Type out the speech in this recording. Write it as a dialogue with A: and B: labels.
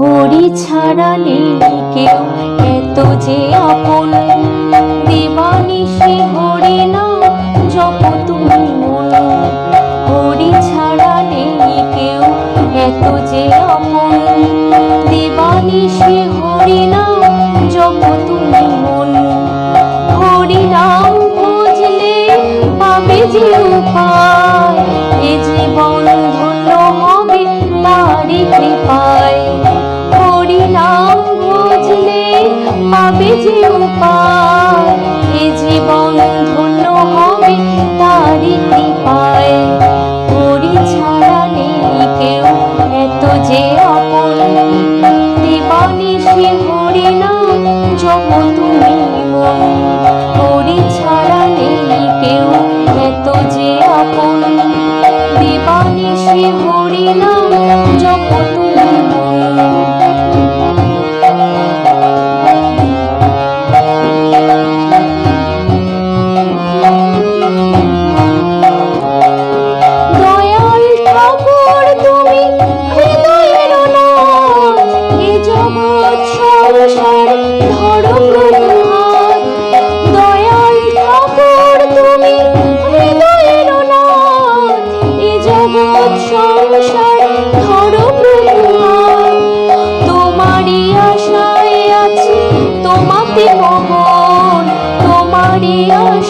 A: ঘড়ি ছাড়ালে কেউ এত যে আপন দিবানি সে যে উপায় এ জীবন ধন্য হবে তারই কৃপায়। ছাড়া নেই কেউ, এত যে আপন দেবানি সে হরি না যপ তুমি মন। করি ছাড়া নেই কেউ, এত যে আপন দেবানি সে হরি না সংসার ধরো তোমারই আশায় আছি তোমাতে মন তোমারই আশা